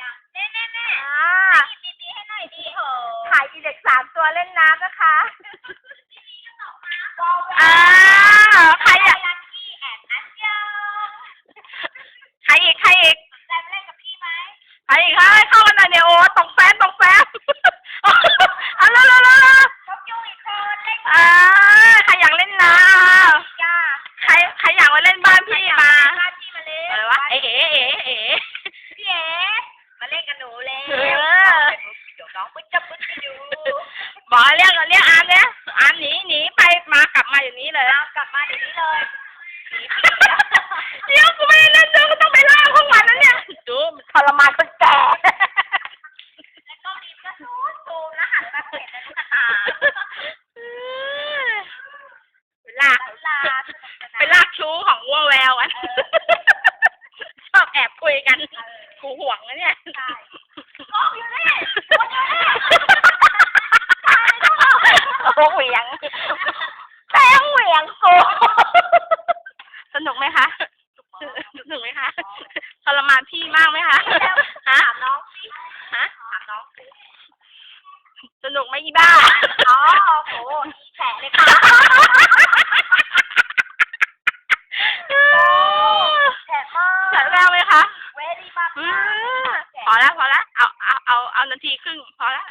ยังเน่เน่เน่อ่าตีตีให้หน่อยดีโหถ่ายอีเด็กสามตัวเล่นน้ำนะคะวอลเวอ่าใครอยากลักกี้แอนนัทยองใครอีกใครอีกสนใจมาเล่นกับพี่ไหมใครอีกคะให้เข้ากันหน่อยเนี่ยโอ้ตกแฟนตกแฟนเอาเร็วเร็วเร็วเร็วชอบยุ่งอีกคนเล่นอ่าใครอยากเล่นน้จ้าำใครใครอยากมาเล่นบ้านพี่มาบ้านพี่มาเล่นอะไรวะเอ๋เอ๋เอ๋เอ๋ พี่เอ๋มาเล่นกับหนูเลย เออ เดี๋ยวน้ องปึ๊ดจะปึ๊ดไปดูบอกเรียกเรียกอามเนี่ยอามหนีหนีไปมากลับมาอย่างนี้เลยเอากลับมาเดี๋ยวนี้เลยผีผีเดี๋ยวกูไม่ได้เล่นเดี๋ยวกูต้องไปล่าพวกมันนะเนี่ยดูมันทรมานคนแก่แล้วก็รีบก็ซูมซูมแล้วหันมาเห็นแล้วลูกตาไปลากลาไปลากชู้ของวัวแววกันชอบแอบคุยกันกูห่วงนะเนี่ย ใช่โอ้ยอยู่นี่ โอ้ เหวียงแป้งเหวียงกูสนุกไหมคะสนุกไหมคะทรมานพี่มากไหมคะฮะถามน้องสิฮะถามน้องสิสนุกไหมอีบ้าอ๋อโหอีแฉะเลยค่ะแฉะมากจัดแล้วไหมคะเวรี่มากอืมพอแล้วพอแล้วเอาเอาเอาเอานาทีครึ่งพอแล้ว